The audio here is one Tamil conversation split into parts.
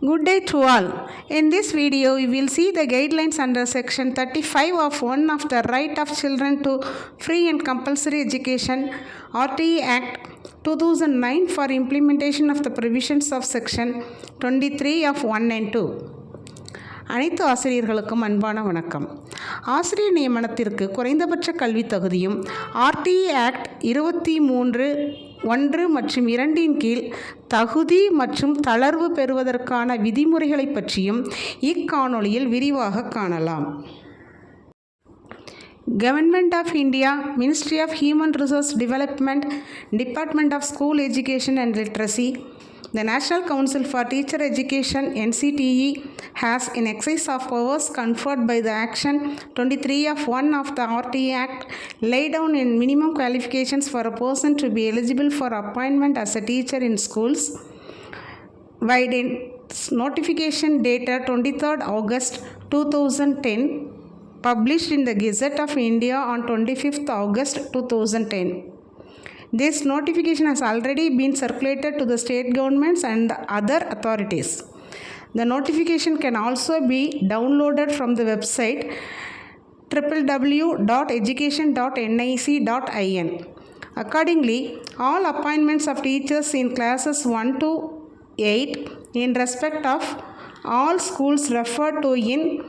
Good day to all. In this video, we will see the guidelines under section 35 of 1 of the right of children to free and compulsory education RTE Act 2009 for implementation of the provisions of section 23 of 1 and 2. அனைத்து ஆசிரியர்களுக்கும் அன்பான வணக்கம் ஆசிரியர் நியமனத்திற்கு குறைந்தபட்ச கல்வித் தகுதியும் ஆர்டிஇ ஆக்ட் இருபத்தி மூன்று ஒன்று மற்றும் இரண்டின் கீழ் தகுதி மற்றும் தளர்வு பெறுவதற்கான விதிமுறைகளை பற்றியும் இக்காணொளியில் விரிவாக காணலாம். Government of India ministry of human resource development department of school education and literacy The National Council for Teacher Education NCTE has in excess of powers conferred by the Action 23 of 1 of the RTE Act laid down in minimum qualifications for a person to be eligible for appointment as a teacher in schools. By notification dated 23rd August 2010 published in the Gazette of India on 25th August 2010 this notification has already been circulated to the state governments and the other authorities. The notification can also be downloaded from the website www.education.nic.in. Accordingly, all appointments of teachers in classes 1 to 8 in respect of all schools referred to in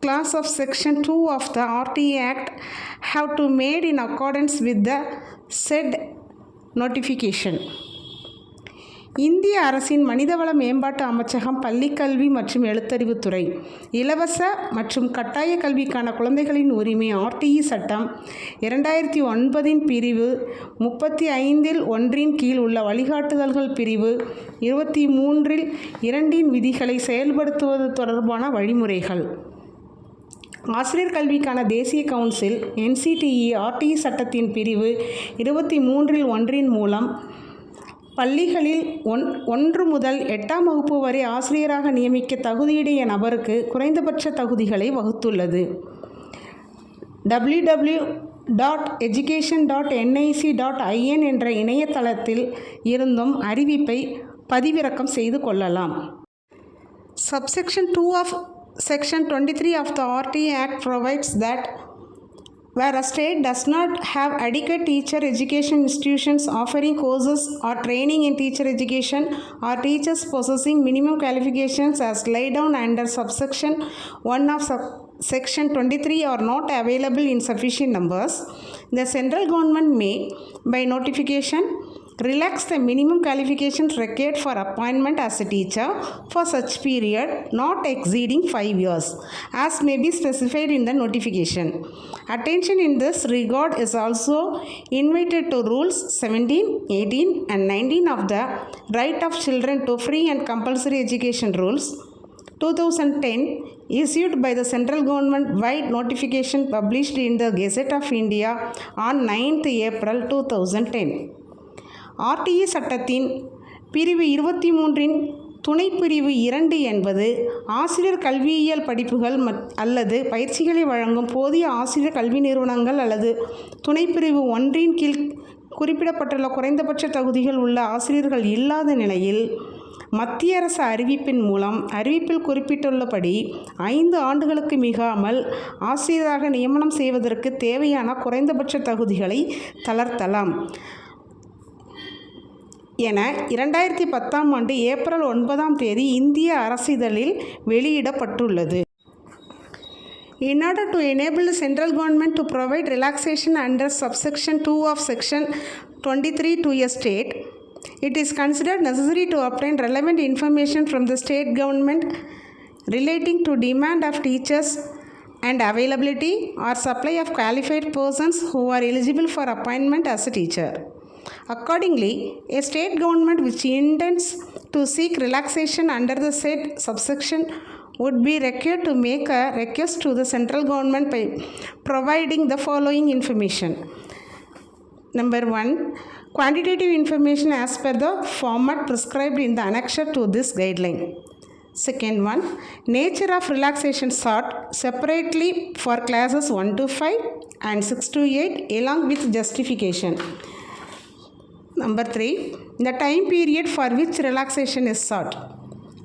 class of section 2 of the RT Act have to made in accordance with the said notification இந்திய அரசின் மனிதவள மேம்பாட்டு அமைச்சகம் பள்ளிக்கல்வி மற்றும் எழுத்தறிவுத்துறை இலவச மற்றும் கட்டாய கல்விக்கான குழந்தைகளின் உரிமை ஆர்டிஇ சட்டம் இரண்டாயிரத்தி ஒன்பதின் பிரிவு முப்பத்தி ஐந்தில் ஒன்றின் கீழ் உள்ள வழிகாட்டுதல்கள் பிரிவு இருபத்தி மூன்றில் இரண்டின் விதிகளை செயல்படுத்துவது தொடர்பான வழிமுறைகள். ஆசிரியர் கல்விக்கான தேசிய கவுன்சில் என்சிடிஇ ஆர்டிஇ சட்டத்தின் பிரிவு இருபத்தி மூன்றில் ஒன்றின் மூலம் பள்ளிகளில் ஒன் ஒன்று முதல் எட்டாம் வகுப்பு வரை ஆசிரியராக நியமிக்க தகுதியுடைய நபருக்கு குறைந்தபட்ச தகுதிகளை வகுத்துள்ளது. W W dot education dot NIC dot IN என்ற இணையதளத்தில் இருந்தும் அறிவிப்பை பதிவிறக்கம் செய்து கொள்ளலாம். Subsection two of Section 23 of the RT Act provides that where a state does not have adequate teacher education institutions offering courses or training in teacher education or teachers possessing minimum qualifications as laid down under subsection 1 of sub- section 23 are not available in sufficient numbers, the central government may, by notification, relax the minimum qualifications required for appointment as a teacher for such period not exceeding 5 years as may be specified in the notification. Attention in this regard is also invited to rules 17 18 and 19 of the right of children to free and compulsory education rules 2010 issued by the central government wide notification published in the gazette of india on 9th april 2010 RTE சட்டத்தின் பிரிவு இருபத்தி மூன்றின் துணைப்பிரிவு இரண்டு என்பது ஆசிரியர் கல்வியியல் படிப்புகள் மத் அல்லது பயிற்சிகளை வழங்கும் போதிய ஆசிரியர் கல்வி நிறுவனங்கள் அல்லது துணைப்பிரிவு ஒன்றின் கீழ் குறிப்பிடப்பட்டுள்ள குறைந்தபட்ச தகுதிகள் உள்ள ஆசிரியர்கள் இல்லாத நிலையில் மத்திய அரசு அறிவிப்பின் மூலம் அறிவிப்பில் குறிப்பிட்டுள்ளபடி ஐந்து ஆண்டுகளுக்கு மிகாமல் ஆசிரியராக நியமனம் செய்வதற்கு தேவையான குறைந்தபட்ச தகுதிகளை தளர்த்தலாம். என இரண்டாயிரத்தி பத்தாம் ஆண்டு ஏப்ரல் ஒன்பதாம் தேதி இந்திய அரசிதழில் வெளியிடப்பட்டுள்ளது In order to enable the central government to provide relaxation under subsection 2 of section 23 to a state, it is considered necessary to obtain relevant information from the state government relating to demand of teachers and availability or supply of qualified persons who are eligible for appointment as a teacher. Accordingly, a state government which intends to seek relaxation under the said subsection would be required to make a request to the central government by providing the following information. Number one, quantitative information as per the format prescribed in the annexure to this guideline. Second one, nature of relaxation sought separately for classes 1 to 5 and 6 to 8 along with justification. Number three, the time period for which relaxation is sought.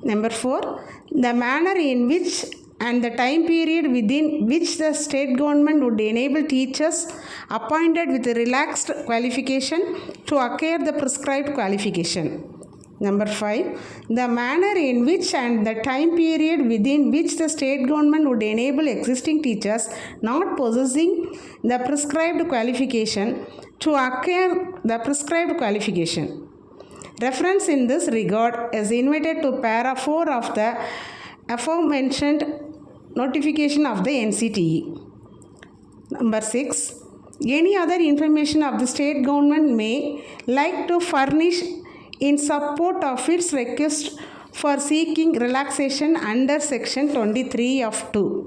Number 4. The manner in which and the time period within which the state government would enable teachers appointed with relaxed qualification to acquire the prescribed qualification. Number 5. The manner in which and the time period within which the state government would enable existing teachers not possessing the prescribed qualification to acquire the prescribed qualification. Reference in this regard is invited to para 4 of the aforementioned notification of the NCTE. Number 6. Any other information of the state government may like to furnish in support of its request for seeking relaxation under section 23 of 2.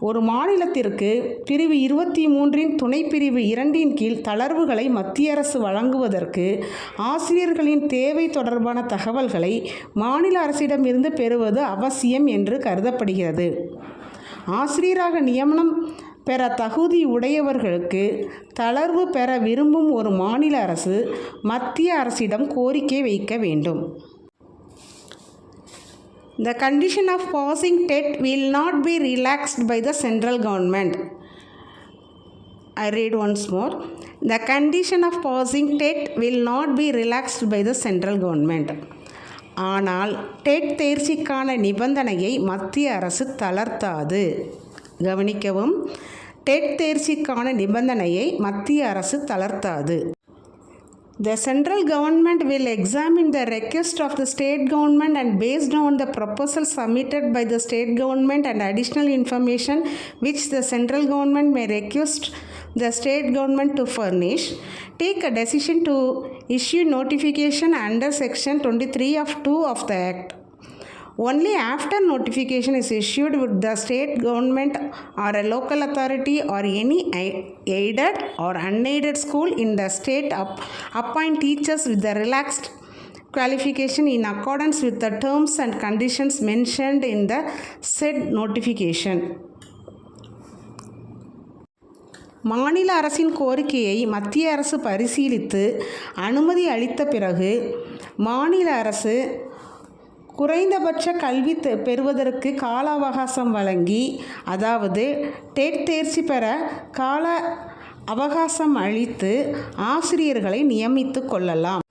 ஒரு மாநிலத்திற்கு பிரிவு இருபத்தி மூன்றின் துணைப்பிரிவு இரண்டின் கீழ் தளர்வுகளை மத்திய அரசு வழங்குவதற்கு ஆசிரியர்களின் தேவை தொடர்பான தகவல்களை மாநில அரசிடமிருந்து பெறுவது அவசியம் என்று கருதப்படுகிறது ஆசிரியராக நியமனம் பெற தகுதி உடையவர்களுக்கு தளர்வு பெற விரும்பும் ஒரு மாநில அரசு மத்திய அரசிடம் கோரிக்கை வைக்க வேண்டும் The condition of passing TET will not be relaxed by the central government. I read once more. The condition of passing TET will not be relaxed by the central government. ஆனால் டெட் தேர்ச்சிக்கான நிபந்தனையை மத்திய அரசு தளர்த்தாது கவனிக்கவும் டெட் தேர்ச்சிக்கான நிபந்தனையை மத்திய அரசு தளர்த்தாது The central government will examine the request of the state government and based on the proposal submitted by the state government and additional information which the central government may request the state government to furnish, take a decision to issue notification under section 23 of 2 of the Act. Only after notification is issued would the state government or a local authority or any ai- aided or unaided school in the state up- appoint teachers with the relaxed qualification in accordance with the terms and conditions mentioned in the said notification. மாநில அரசின் கோரிக்கையை மத்திய அரசு பரிசீலித்து அனுமதி அளித்த பிறகு மாநில அரசு குறைந்தபட்ச கல்வி தெ- பெறுவதற்கு கால அவகாசம் வழங்கி அதாவது டெட் தேர்ச்சி பெற கால அவகாசம் அளித்து ஆசிரியர்களை நியமித்து கொள்ளலாம்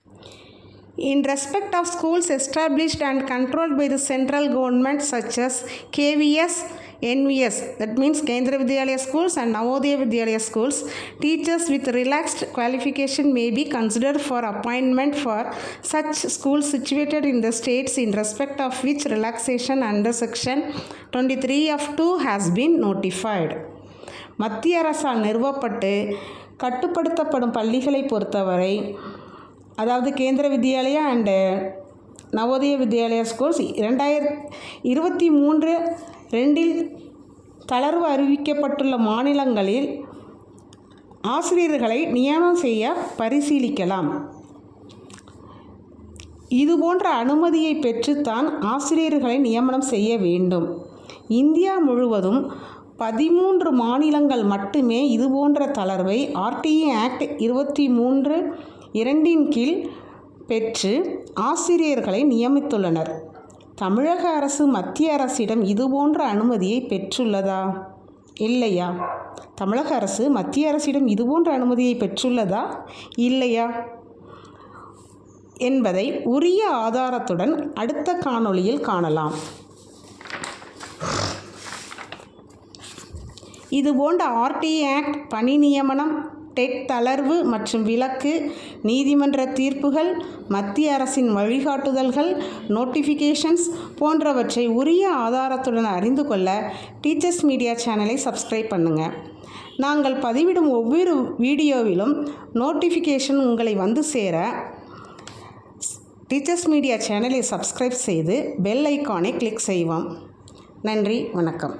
In respect of schools established and controlled by the central government such as KVS, NVS, that means Kendra Vidyalaya schools and Navodaya Vidyalaya schools, teachers with relaxed qualification may be considered for appointment for such schools situated in the states in respect of which relaxation under section 23 of 2 has been notified. மத்திய அரசால் நிறுவப்பட்டு கட்டுப்படுத்தப்படும் பள்ளிகளை பொறுத்தவரை அதாவது கேந்திர வித்யாலயா அண்டு நவோதய வித்யாலயா ஸ்கூல்ஸ் இரண்டாயிரத் இருபத்தி மூன்று ரெண்டில் தளர்வு அறிவிக்கப்பட்டுள்ள மாநிலங்களில் ஆசிரியர்களை நியமனம் செய்ய பரிசீலிக்கலாம். இதுபோன்ற அனுமதியை பெற்றுத்தான் ஆசிரியர்களை நியமனம் செய்ய வேண்டும். இந்தியா முழுவதும் பதிமூன்று மாநிலங்கள் மட்டுமே இதுபோன்ற தளர்வை ஆர்டிஇ ஆக்ட் இருபத்தி மூன்று இரண்டின் கீழ் பெற்று ஆசிரியர்களை நியமித்துள்ளனர். தமிழக அரசு மத்திய அரசிடம் இதுபோன்ற அனுமதியை பெற்றுள்ளதா? இல்லையா? தமிழக அரசு மத்திய அரசிடம் இதுபோன்ற அனுமதியை பெற்றுள்ளதா? இல்லையா? என்பதை உரிய ஆதாரத்துடன் அடுத்த காணொளியில் காணலாம். இதுபோன்ற ஆர்டி ஆக்ட் பணி நியமனம் டெட் தளர்வு மற்றும் விலக்கு நீதிமன்ற தீர்ப்புகள் மத்திய அரசின் வழிகாட்டுதல்கள் நோட்டிஃபிகேஷன்ஸ் போன்றவற்றை உரிய ஆதாரத்துடன் அறிந்து கொள்ள டீச்சர்ஸ் மீடியா சேனலை சப்ஸ்கிரைப் பண்ணுங்கள் நாங்கள் பதிவிடும் ஒவ்வொரு வீடியோவிலும் நோட்டிஃபிகேஷன் உங்களை வந்து சேர டீச்சர்ஸ் மீடியா சேனலை சப்ஸ்கிரைப் செய்து பெல் ஐக்கானை கிளிக் செய்வோம். நன்றி வணக்கம்.